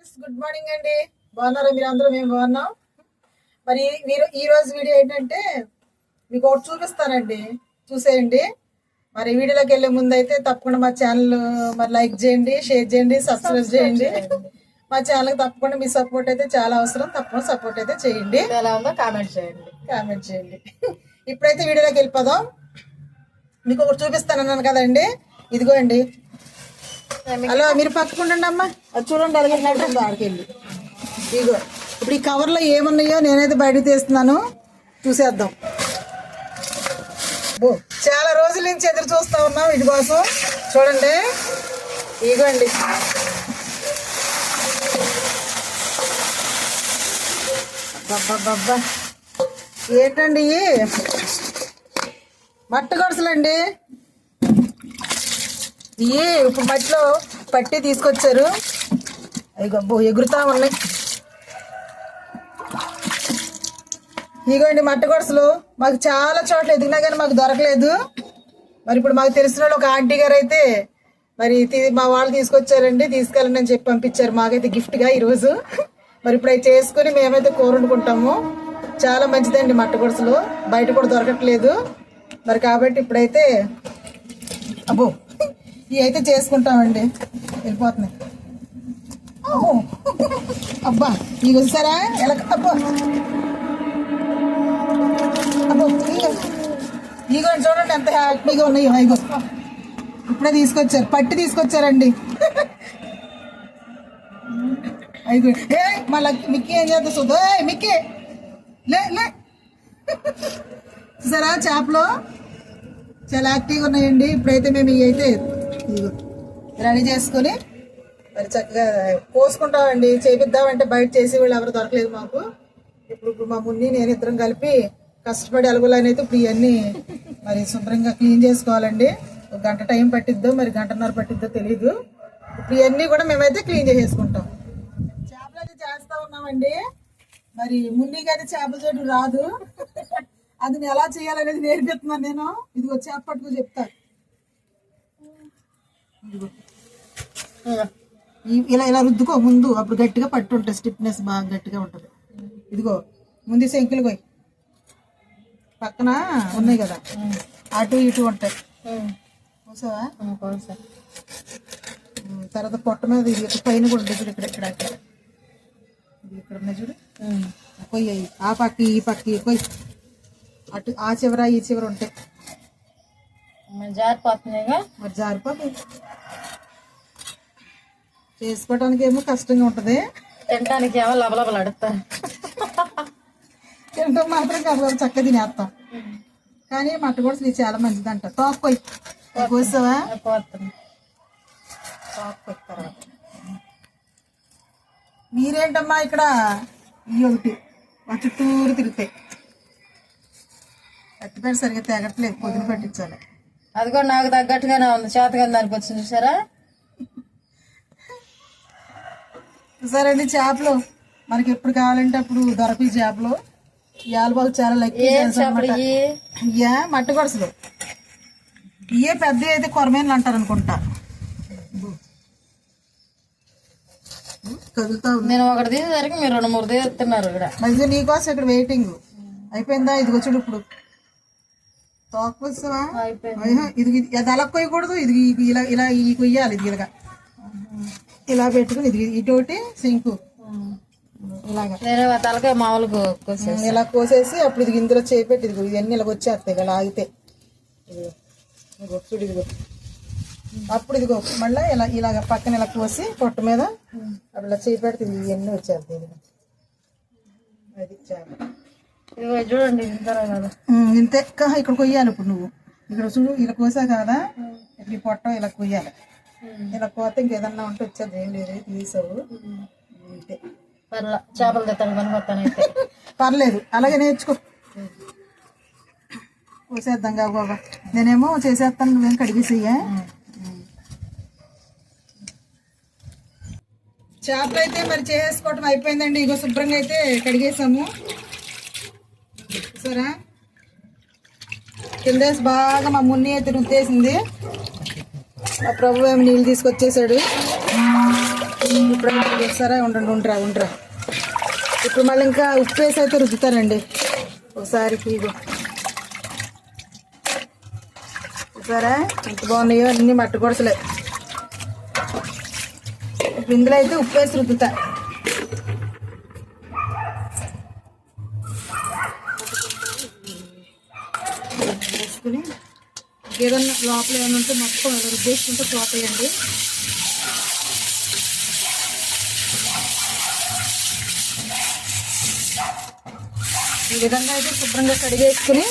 Friends good morning అండి. బాగున్నారా? మీరు అందరూ మేము బాగున్నాం. మరి మీరు ఈ రోజు వీడియో ఏంటంటే మీకు ఒకటి చూపిస్తానండి. చూసేయండి. మరి వీడియోలోకి వెళ్ళే ముందు అయితే తప్పకుండా మా ఛానల్ మరి లైక్ చేయండి షేర్ చేయండి సబ్స్క్రైబ్ చేయండి. మా ఛానల్కి తప్పకుండా మీ సపోర్ట్ అయితే చాలా అవసరం. తప్పకుండా సపోర్ట్ అయితే చేయండి. ఎలా ఉందో కామెంట్ చేయండి. కామెంట్ చేయండి. ఇప్పుడైతే వీడియోలోకి వెళ్ళిపోదాం. మీకు ఒకటి చూపిస్తాను అన్నాను కదండి. ఇదిగో అండి హలో మీరు పక్కకుండండి అమ్మా అది చూడండి అడిగినట్టు ఆడికెళ్ళి. ఇదిగో ఇప్పుడు ఈ కవర్లో ఏమున్నాయో నేనైతే బయట తీస్తున్నాను. చూసేద్దాం. చాలా రోజుల నుంచి ఎదురు చూస్తా ఉన్నాం వీటి కోసం చూడండి ఇగోండి ఏంటండి ఇవి? మట్టి గొడుసులండి. ఇవి ఇప్పుడు మట్టిలో పట్టి తీసుకొచ్చారు? అవి గబ్బు ఎగురుతా ఉన్నాయి. ఇగోండి మట్టి గొడసలు. మాకు చాలా చోట్ల ఎదిగినా కానీ మాకు దొరకలేదు. మరి ఇప్పుడు మాకు తెలిసిన వాళ్ళు ఒక ఆంటీ గారు అయితే మరి మా వాళ్ళు తీసుకొచ్చారండి తీసుకెళ్ళండి అని చెప్పి పంపించారు. మాకైతే గిఫ్ట్గా ఈరోజు. మరి ఇప్పుడు అవి చేసుకుని మేమైతే కూర వండుకుంటాము. చాలా మంచిదండి మట్టి గొడసలు. బయట కూడా దొరకట్లేదు. మరి కాబట్టి ఇప్పుడైతే అబ్బో ఇవి అయితే చేసుకుంటామండి. వెళ్ళిపోతున్నాయి. అబ్బా ఇవి వచ్చారా? ఎలా అబ్బా. అబ్బో ఇగో చూడండి ఎంత హ్యాపీగా ఉన్నాయో. ఇగో ఇప్పుడే తీసుకొచ్చారు. పట్టి తీసుకొచ్చారండి. అయిగో ఏ మళ్ళీ మిక్కీ ఏం చేద్దాం చూద్దా. మిక్కీ. లే లే. చూసారా చేపలు? చాలా యాక్టివ్గా ఉన్నాయండి. ఇప్పుడైతే మేము ఇవి అయితే రెడీ చేసుకొని మరి చక్కగా కోసుకుంటామండి చేపిద్దామంటే బయట చేసి వాళ్ళు ఎవరు దొరకలేదు మాకు. ఇప్పుడు ఇప్పుడు మా మున్ని నేను ఇద్దరం కలిపి కష్టపడి అలుగులని ఇప్పుడు ఇవన్నీ మరి శుభ్రంగా క్లీన్ చేసుకోవాలండి. ఒక గంట టైం పట్టిద్దో మరి గంటన్నర పట్టిద్దో తెలియదు ఇప్పుడు ఇవన్నీ కూడా మేమైతే క్లీన్ చేసేసుకుంటాం. చేపలు అయితే చేస్తూ ఉన్నామండి. మరి మున్నికి అయితే చేపల చెట్టు రాదు. అది నేను ఎలా చేయాలనేది నేర్పిస్తున్నాను నేను. ఇదిగో చేప పట్టుకు ఇలా ఇలా రుద్దుకో ముందు అప్పుడు గట్టిగా పట్టు ఉంటుంది స్టిఫ్నెస్ బాగా గట్టిగా ఉంటుంది. ఇదిగో ముందు శంకులు పోయి పక్కన? ఉన్నాయి కదా. అటు ఇటు ఉంటాయి. తర్వాత పొట్ట మీద ఇది పైన కూడా ఉంటుంది చూడు ఇక్కడ ఇక్కడ ఇక్కడ ఇది ఇక్కడ ఉన్నాయి చూడు? కొయ్యి ఆ పక్క ఈ పక్క కొయ్యి. అటు ఆ చివర ఈ చివర ఉంటాయి. జారిపోతున్నాయిగా? మరి జారిపోతాయి. చేసుకోవడానికి ఏమో కష్టంగా ఉంటుంది. తినడానికి ఏమో లబలబలు అడుగుతారు తినటం మాత్రం కాదు చక్కగా తినేస్తాం. కానీ మట్ట కూడా చాలా మంచిదంట. టాప్ కొయ్యి కోసావా? కొయ్యి తర్వాత. మీరేంటమ్మా ఇక్కడ? ఈ ఒకటి చుట్టూరు తిరుగుతాయి. కట్టిపెట్టి సరిగ్గా తెగట్లేదు పొద్దున పెట్టించాలి. అది కూడా నాకు తగ్గట్టుగానే ఉంది. చేతగా దానికి వచ్చింది చూసారా? సరేండి చేపలు? మనకి ఎప్పుడు కావాలంటే అప్పుడు దొరకవు ఈ చేపలు. ఈ ఆలుబాగు చాలా లెక్క ఇయ్యా? మట్టి కొడసలు ఇయే పెద్ద అయితే కొరమేనలు అంటారు అనుకుంటా. కదులుతా నేను ఒకటి తీసేసరికి మీరు రెండు మూడు తీస్తున్నారు ఇక్కడ. మధ్య నీకోసం ఇక్కడ వెయిటింగ్ అయిపోయిందా? ఇదిగో చూడు ఇప్పుడు. తోకొస్తావా ఇది ఇది- అది అలా కొయ్యకూడదు. ఇది ఇది ఇలా ఇలా ఈ కొయ్యాలి ఇది ఇలాగా. ఇలా పెట్టుకుని ఇది ఇటోటి సింకు. ఇలాగా. నేను ఆ తలకాయ మామూలుగా కోసేసి. ఇలా కోసేసి అప్పుడు ఇది ఇందులో చేపెట్టి ఇదిగో ఇవన్నీ ఇలా వచ్చేస్తాయి ఇలా ఆగితే ఇదిగో ఇదిగో చూడు ఇదిగో. అప్పుడు ఇదిగో మళ్ళీ ఇలా ఇలాగ పక్కన ఇలా కోసి పొట్ట మీద అప్పుడు ఇలా చేపెడితే ఇవన్నీ వచ్చేస్తాయి ఇదిగో. అది ఇదిగో చూడండి ఇంతే. ఇక్కడ కొయ్యాలి ఇప్పుడు నువ్వు. ఇక్కడ చూడు ఇలా కోసా కదా? ఈ పొట్ట ఇలా కొయ్యాలి. ఇలా కోతే ఇంకేదన్నా ఉంటే వచ్చేది. ఏం లేదు తీసావు. ఇంతే పర్లా చేపలు తెత్తాను కనుకొస్తాను అయితే పర్లేదు అలాగే నేర్చుకో. కోసేద్దాం బాబా. నేనేమో చేసేస్తాను నువ్వేం కడిగేసయ్యా? చేపలు అయితే మరి చేసుకోవటం అయిపోయిందండి. ఇగో శుభ్రంగా అయితే కడిగేసాము. సరే కిందేసి బాగా మా మున్ని అయితే రుద్దేసింది. ఆ ప్రభు ఏమి నీళ్ళు తీసుకొచ్చేసాడు. ఇప్పుడు చూస్తారా ఉండండి ఉండరా ఉండరా. ఇప్పుడు మళ్ళీ ఇంకా ఉప్పు వేసి అయితే రుద్దుతానండి ఒకసారి ఇగో. చూసారా? ఎంత బాగున్నాయో? అన్నీ మట్టి కొడసలే ఇప్పుడు ఇందులో అయితే ఉప్పు వేసి రుద్దుతా ఏదన్నా లోపల ఏమైనా ఉంటే మొత్తం ఇలా రుద్దేసుకుంటే పోతాయండి ఈ విధంగా అయితే శుభ్రంగా కడిగేసుకుని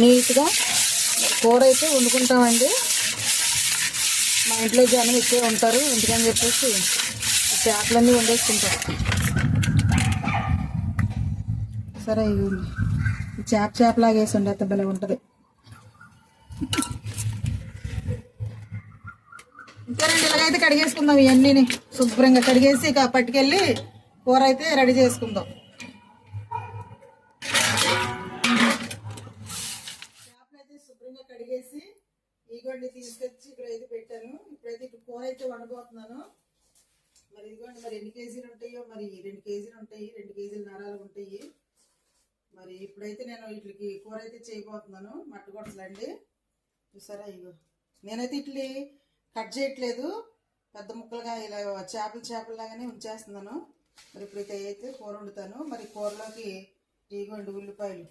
నీట్గా కూర అయితే వండుకుంటామండి. మా ఇంట్లో జనం ఎక్కువ ఉంటారు ఎందుకని చెప్పేసి చేపలన్నీ వండేసుకుంటారు సరే ఇవి ఈ చేప చేపలాగేసి ఉండేస్తే వండేస్తే భలే ఉంటుంది. ఇంకేనండి ఇలాగైతే కడిగేసుకుందాం ఇవన్నీ శుభ్రంగా కడిగేసి ఇక పట్టుకెళ్ళి కూర అయితే రెడీ చేసుకుందాం. శుభ్రంగా కడిగేసి ఇగోండి తీసుకొచ్చి ఇక్కడ అయితే పెట్టాను. ఇప్పుడైతే ఇప్పుడు కూర అయితే వండబోతున్నాను. మరి ఇదిగోండి మరి ఎన్ని కేజీలు ఉంటాయో మరి రెండు కేజీలు ఉంటాయి రెండు కేజీలు నరాలు ఉంటాయి. మరి ఇప్పుడైతే నేను వీటికి కూర అయితే చేయబోతున్నాను. మట్టగొట్టలండి చూసారా ఇగో. నేనైతే ఇట్లి కట్ చేయట్లేదు. పెద్ద ముక్కలుగా ఇలా చేపలు చేపల్లాగానే ఉంచేస్తున్నాను. మరి ఇప్పుడైతే అయితే కూర వండుతాను మరి కూరలోకి ఇగోండి ఉల్లిపాయలు.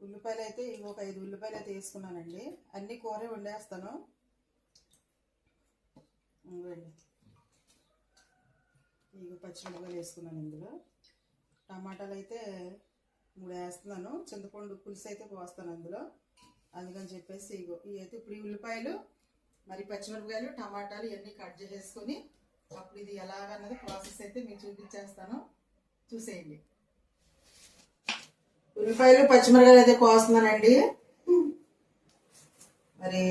ఉల్లిపాయలు అయితే ఒక ఐదు ఉల్లిపాయలు అయితే వేసుకున్నానండి. అన్ని కూరే వండేస్తాను. ఇవ్వండి ఇవి పచ్చిమిరపకాయలు వేసుకున్నాను ఇందులో. టమాటాలు అయితే మూడు వేస్తున్నాను. చింతపండు పులుసు అయితే పోస్తాను అందులో. అందుకని చెప్పేసి ఇగో ఇవి అయితే ఇప్పుడు ఈ ఉల్లిపాయలు మరి పచ్చిమిరపకాయలు టమాటాలు ఇవన్నీ కట్ చేసేసుకొని అప్పుడు ఇది ఎలాగన్నది ప్రాసెస్ అయితే మీకు చూపించేస్తాను. చూసేయండి. ఉల్లిపాయలు పచ్చిమిరపకాయలు అయితే కోస్తున్నానండి మరి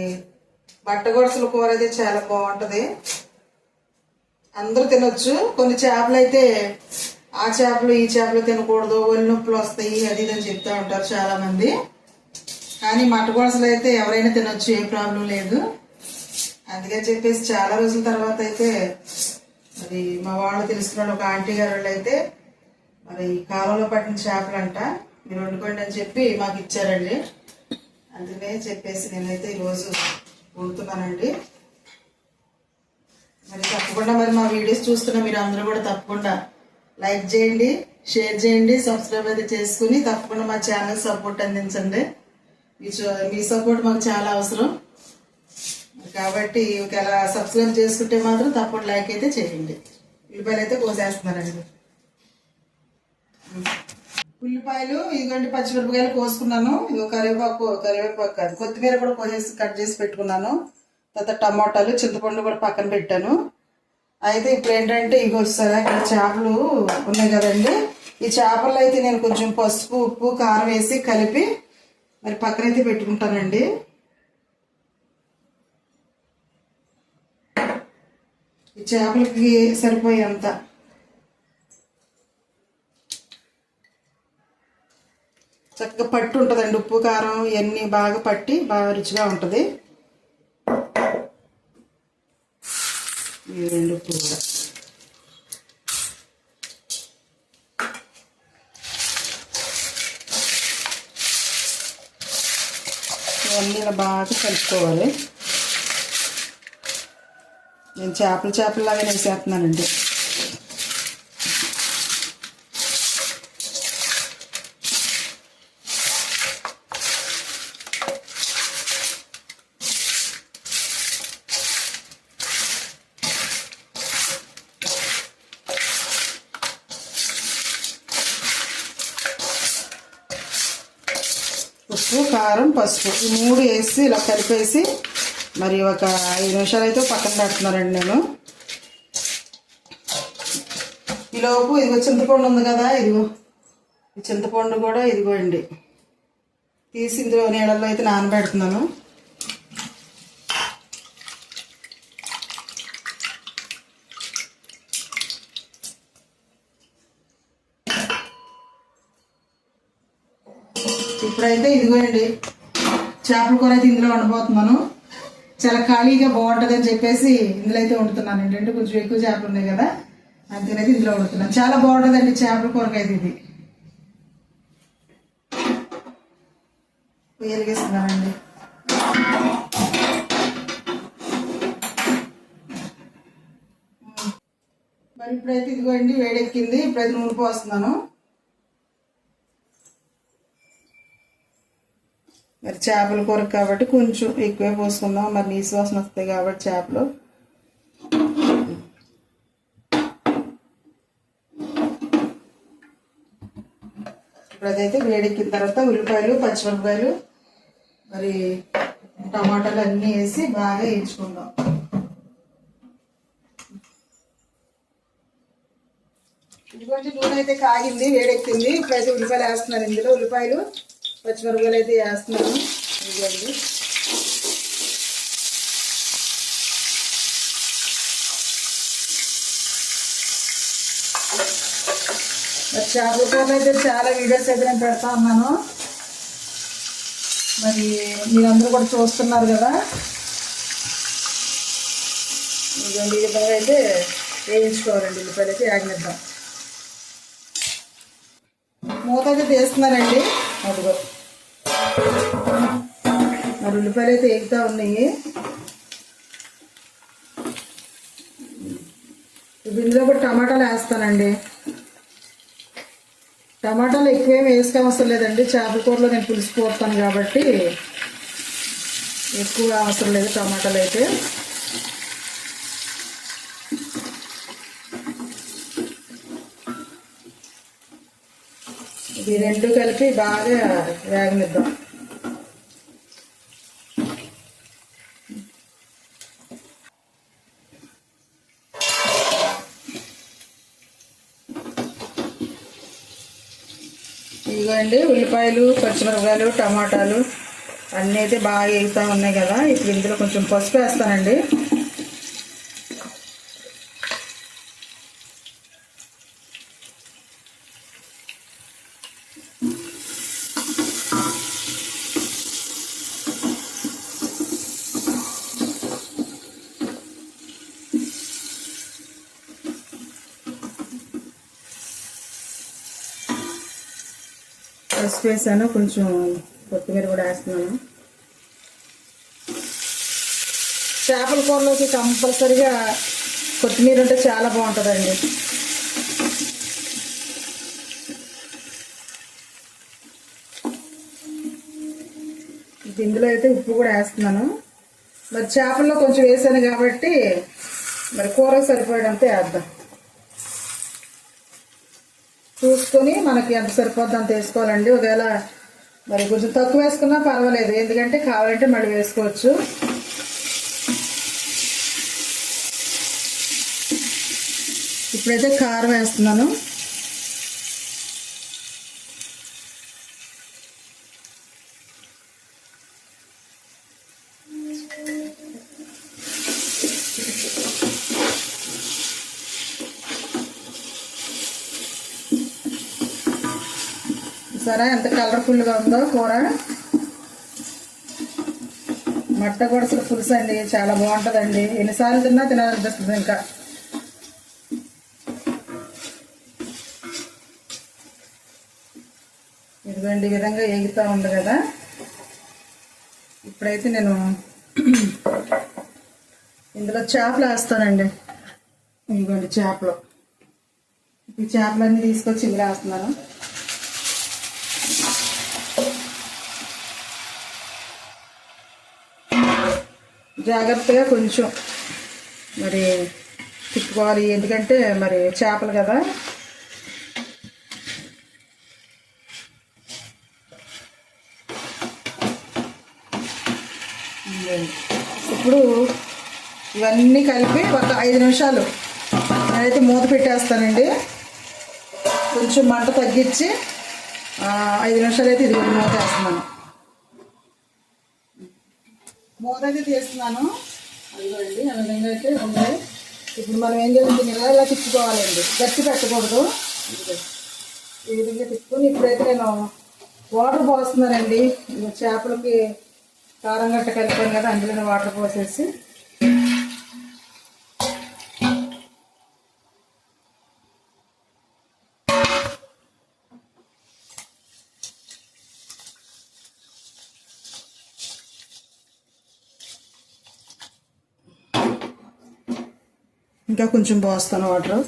బట్టగొడసల కూర అయితే చాలా బాగుంటుంది. అందరూ తినొచ్చు. కొన్ని చేపలు అయితే ఆ చేపలు ఈ చేపలు తినకూడదు ఒళ్ళు నొప్పులు వస్తాయి అది ఇది అని చెప్తా ఉంటారు చాలా మంది కానీ మట్టగొడసలు అయితే ఎవరైనా తినొచ్చు ఏ ప్రాబ్లం లేదు. అందుకని చెప్పేసి చాలా రోజుల తర్వాత అయితే మరి మా వాళ్ళు తెలుసుకున్న ఒక ఆంటీ గారు వాళ్ళు అయితే మరి కాలంలో పట్టిన చేపలు అంట మీరు వండుకోండి అని చెప్పి మాకు ఇచ్చారండి. అందుకనే చెప్పేసి నేనైతే ఈరోజు వండుతున్నానండి. మరి తప్పకుండా మరి మా వీడియోస్ చూస్తున్న మీరు అందరూ కూడా తప్పకుండా లైక్ చేయండి షేర్ చేయండి సబ్స్క్రైబ్ అయితే చేసుకుని తప్పకుండా మా ఛానల్ సపోర్ట్ అందించండి. మీ మీ సపోర్ట్ మాకు చాలా అవసరం. కాబట్టి ఒకవేళ సబ్స్క్రైబ్ చేసుకుంటే మాత్రం తప్పకుండా లైక్ అయితే చేయండి. ఉల్లిపాయలు అయితే కోసేస్తున్నానండి ఉల్లిపాయలు ఇదిగోండి పచ్చిమిరపకాయలు కోసుకున్నాను. ఇదిగో కరివేపాకు కరివేపాకు కాదు కొత్తిమీర కూడా కోసేసి కట్ చేసి పెట్టుకున్నాను. తర్వాత టమాటాలు చింతపండు కూడా పక్కన పెట్టాను. అయితే ఇప్పుడు ఏంటంటే ఇగో సరే ఇక్కడ చేపలు ఉన్నాయి కదండి. ఈ చేపల్లో అయితే నేను కొంచెం పసుపు ఉప్పు కారం వేసి కలిపి మరి పక్కనైతే పెట్టుకుంటానండి. ఈ చేపలకి సరిపోయేంత. చక్కగా పట్టు ఉంటుందండి ఉప్పు కారం ఇవన్నీ బాగా పట్టి బాగా రుచిగా ఉంటుంది. ఈ రెండు కూడా. ఇవన్నీ ఇలా బాగా కలుపుకోవాలి. నేను చేపల చేపల్లాగా వేసేస్తున్నానండి. ఉప్పు కారం పసుపు. ఈ మూడు వేసి ఇలా కలిపేసి మరి ఒక ఐదు నిమిషాలు అయితే పక్కన పెడుతున్నారండి నేను. ఈలోపు ఇదిగో చింతపండు ఉంది కదా ఇదిగో. ఈ చింతపండు కూడా ఇదిగోండి. తీసి ఇందులో నీళ్ళల్లో అయితే నానబెడుతున్నాను. ఇప్పుడైతే ఇదిగోండి చేపల కూర అయితే ఇందులో వండబోతున్నాను. చాలా ఖాళీగా బాగుంటుంది అని చెప్పేసి ఇందులో అయితే వండుతున్నాను. ఏంటంటే కొంచెం ఎక్కువ చేపలు ఉన్నాయి కదా అందుకనైతే ఇందులో వండుతున్నాను. చాలా బాగుంటుందండి చేపల కూరకైతే ఇది. వెలిగిస్తున్నానండి. మరి ఇప్పుడైతే ఇదిగోండి వేడెక్కింది. ఇప్పుడైతే నూనె పోస్తున్నాను. మరి చేపల కూర కాబట్టి కొంచెం ఎక్కువే పోసుకుందాం. మరి నీసు వాసన వస్తాయి కాబట్టి చేపలు. ఇప్పుడు అదైతే వేడెక్కిన తర్వాత ఉల్లిపాయలు పచ్చిమిరపకాయలు మరి టమాటాలు అన్నీ వేసి బాగా వేయించుకుందాం. ఇదిగోండి నూనె అయితే కాగింది వేడెక్కింది. ఇప్పుడైతే ఉల్లిపాయలు వేస్తున్నారు ఇందులో. ఉల్లిపాయలు పచ్చిమిరపకాయలు అయితే వేస్తున్నాను. ఇవ్వండి మరి చేపల కూర అయితే చాలా వీడియోస్ అయితే నేను పెడతా ఉన్నాను. మరి మీరందరూ కూడా చూస్తున్నారు కదా. ఇదండి ఈ అయితే వేయించుకోవాలండి. ఉల్లిపాయలు అయితే యాగ్నిద్దాం. మూత అయితే తీస్తున్నారండి అదిగో. మరి ఉల్లిపాయలు అయితే ఎగుతా ఉన్నాయి. ఇప్పుడు ఇందులో కూడా టమాటాలు వేస్తానండి. టమాటాలు ఎక్కువేమి వేసుకోవడం అవసరం లేదండి. చేపల కూరలో నేను పులుసు పోతాను కాబట్టి ఎక్కువ అవసరం లేదు టమాటాలు అయితే. ఇది రెండు కలిపి బాగా వేగనిద్దాం. ఇదిగోండి ఉల్లిపాయలు పచ్చిమిరపకాయలు టమాటాలు అన్నీ అయితే బాగా వేగుతూ ఉన్నాయి కదా. ఇప్పుడు ఇందులో కొంచెం పసుపు వేస్తానండి. పసుపు వేసాను కొంచెం కొత్తిమీర కూడా వేస్తున్నాను. చేపల కూరలోకి కంపల్సరిగా కొత్తిమీర ఉంటే చాలా బాగుంటుందండి. ఇందులో అయితే ఉప్పు కూడా వేస్తున్నాను. మరి చేపల్లో కొంచెం వేసాను కాబట్టి మరి కూర సరిపోయడంతో వేద్దాం. చూసుకొని మనకి ఎంత సరిపోద్ది అంత వేసుకోవాలండి. ఒకవేళ మరి కొంచెం తక్కువ వేసుకున్నా పర్వాలేదు. ఎందుకంటే కావాలంటే మళ్ళీ వేసుకోవచ్చు. ఇప్పుడైతే కారం వేస్తున్నాను సరే ఎంత కలర్ఫుల్గా ఉందో కూర. మట్ట కూడా పులుసు అండి చాలా బాగుంటుందండి. ఎన్నిసార్లు తిన్నా తినాలనిపిస్తుంది ఇంకా. ఇదిగోండి ఈ విధంగా ఎగుతూ ఉంది కదా. ఇప్పుడైతే నేను ఇందులో చేపలు వేస్తానండి. ఇదిగోండి చేపలు. ఈ చేపలన్నీ తీసుకొచ్చి ఇందులో వేస్తున్నాను. జాగ్రత్తగా కొంచెం మరి తిప్పుకోవాలి. ఎందుకంటే మరి చేపలు కదా. ఇప్పుడు ఇవన్నీ కలిపి ఒక ఐదు నిమిషాలు నేనైతే మూత పెట్టేస్తానండి. కొంచెం మంట తగ్గించి ఐదు నిమిషాలు అయితే ఇది మూత వేస్తున్నాను. మూత అయితే తీస్తున్నాను అదిగోండి ఆ విధంగా అయితే ఉన్నాయి ఇప్పుడు మనం ఏం చేయాలంటే ఇలా ఇలా తిప్పుకోవాలండి? గట్టి పెట్టకూడదు. ఈ విధంగా తిప్పుకొని ఇప్పుడైతే నేను వాటర్ పోస్తున్నానండి. చేపలకి కారం గట్ట కలిపాను కదా అందులోనే వాటర్ పోసేసి ఇంకా కొంచెం పోస్తాను వాటర్.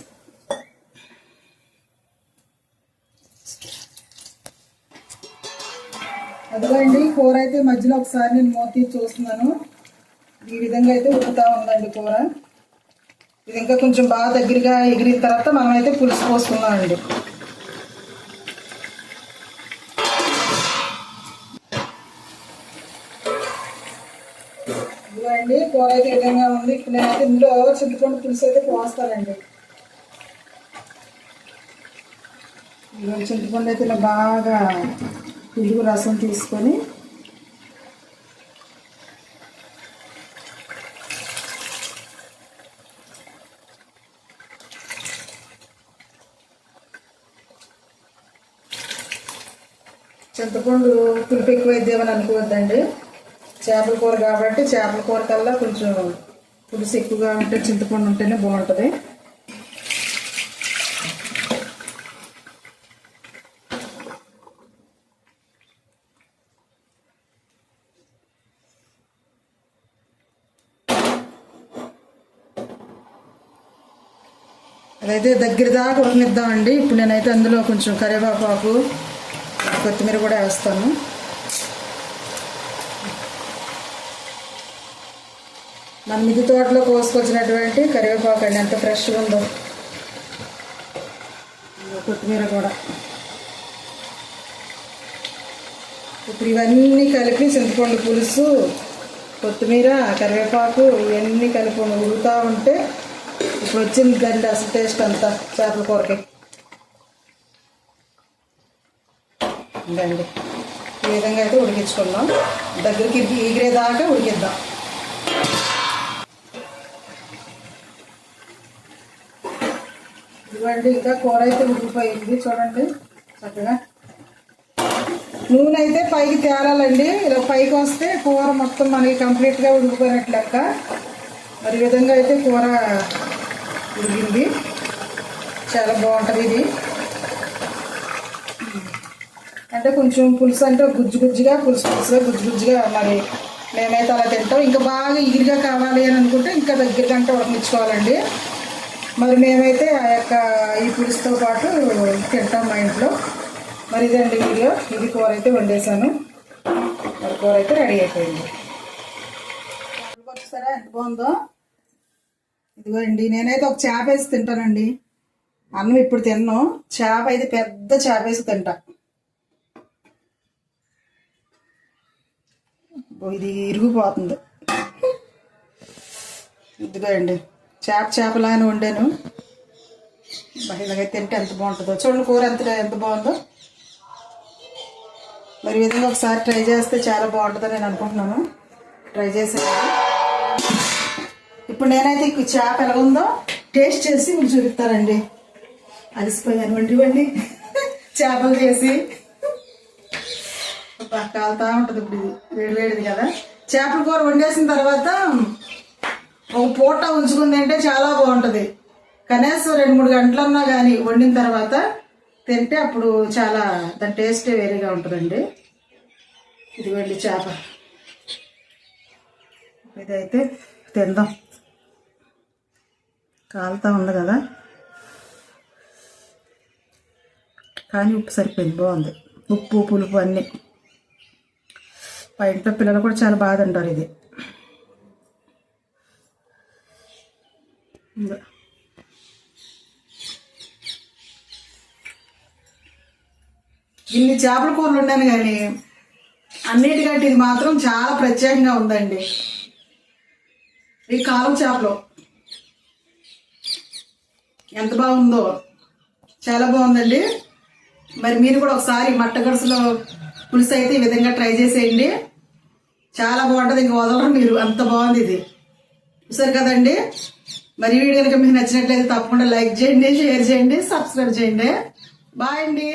అదిగోండి కూర అయితే మధ్యలో ఒకసారి నేను మూతి చూస్తున్నాను. ఈ విధంగా అయితే ఉడుకుతా ఉందండి కూర. ఇది ఇంకా కొంచెం బాగా దగ్గరగా ఎగిరిన తర్వాత మనం అయితే పులుసు పోసుకుందామండి ఇదిగోండి కూర అయితే విధంగా ఉంది. ఇప్పుడు నేనైతే ఇందులో చింతపండు పులుసు అయితే పోస్తానండి చింతపండు అయితే ఇలా బాగా పులుగు రసం తీసుకొని చింతపండు పులుపు ఎక్కువైద్దేమని అనుకోవద్దండి. చేపల కూర కాబట్టి చేపల కూర కల్లా కొంచెం పులుసు ఎక్కువగా ఉంటే చింతపండు ఉంటేనే బాగుంటుంది. అదైతే దగ్గర దాకా ఉడకనిద్దామండి. ఇప్పుడు నేనైతే అందులో కొంచెం కరివేపాకు కొత్తిమీర కూడా వేస్తాను. మన మిద్ది తోటలో కోసుకొచ్చినటువంటి కరివేపాకు అండి. ఎంత ఫ్రెష్గా ఉందో. కొత్తిమీర కూడా. ఇప్పుడు ఇవన్నీ కలిపి చింతపండు పులుసు కొత్తిమీర కరివేపాకు ఇవన్నీ కలిపి ఉడుకుతూ ఉంటే ఇప్పుడు వచ్చింది దండి అసలు టేస్ట్ అంతా చేపల కూరకి. ఇదండి ఈ విధంగా అయితే ఉడికించుకున్నాం దగ్గరికి ఈగిరేదాకా ఉడికిద్దాం. ఇవ్వండి ఇంకా కూర అయితే ఉడికిపోయింది. చూడండి చక్కగా. నూనె అయితే పైకి తేలాలండి. ఇలా పైకి వస్తే కూర మొత్తం మనకి కంప్లీట్గా ఉడికిపోయినట్టు లెక్క. మరి విధంగా అయితే కూర ఉడిగింది చాలా బాగుంటుంది ఇది. అంటే కొంచెం పులుసు అంటే గుజ్జు గుజ్జుగా పులుసు పులుసుగా గుజ్జు గుజ్జుగా మరి మేమైతే అలా తింటాం. ఇంకా బాగా ఇగిరిగా కావాలి అని అనుకుంటే ఇంకా దగ్గర అంటే ఉడకనిచ్చుకోవాలండి మరి మేమైతే ఆ యొక్క ఈ పులుసుతో పాటు తింటాం మా ఇంట్లో. మరి ఇదండి వీడియో. ఇది కూర అయితే వండేసాను మరి కూర అయితే రెడీ అయిపోయింది. చూసారా ఎంత బాగుందో? ఇదిగో అండి నేనైతే ఒక చేప వేసి తింటానండి. అన్నం ఇప్పుడు తిన్నాను చేప అయితే పెద్ద చేప వేసి తింటా. ఇది ఇరిగిపోతుంది. ఇదిగో చేప చేపలాగానే వండాను. మరి ఇలాగైతే తింటే ఎంత బాగుంటుందో. చూడండి కూర ఎంత ఎంత బాగుందో. మరి విధంగా ఒకసారి ట్రై చేస్తే చాలా బాగుంటుందని నేను అనుకుంటున్నాను. ట్రై చేసాను ఇప్పుడు నేనైతే ఈ చేప ఎలా ఉందో టేస్ట్ చేసి మీకు చూపిస్తానండి. అలసిపోయాను. వండి వండి. చేపలు చేసి. అబ్బా, కాలుతా ఉంటుంది ఇప్పుడు ఇది. వేడి వేడిది కదా. చేపల కూర వండేసిన తర్వాత ఒక పూట ఉంచుకుంది అంటే చాలా బాగుంటుంది. కనీసం రెండు మూడు గంటలన్నా కానీ వండిన తర్వాత తింటే అప్పుడు చాలా దాని టేస్ట్ వేరేగా ఉంటుందండి. ఇది వెళ్ళి చేప. ఇదైతే తిందాం. కాలుతా ఉంది కదా. కానీ ఉప్పు సరిపోయింది బాగుంది. ఉప్పు పులుపు అన్నీ. మా ఇంట్లో పిల్లలు కూడా చాలా బాధ తింటారు ఇది. ఇన్ని చేపల కూరలు ఉన్నాను కానీ అన్నిటికంటే ఇది మాత్రం చాలా ప్రత్యేకంగా ఉందండి. ఈ కాలం చేపలు. ఎంత బాగుందో. చాలా బాగుందండి. మరి మీరు కూడా ఒకసారి మట్టగడుసులో పులుసు అయితే ఈ విధంగా ట్రై చేసేయండి. చాలా బాగుంటుంది. ఇంక వదలరు మీరు. అంత బాగుంది ఇది. చూసారు కదండి? మరి వీడియో కనుక మీకు నచ్చినట్లయితే తప్పకుండా లైక్ చేయండి షేర్ చేయండి సబ్స్క్రైబ్ చేయండి. బాయ్ అండి.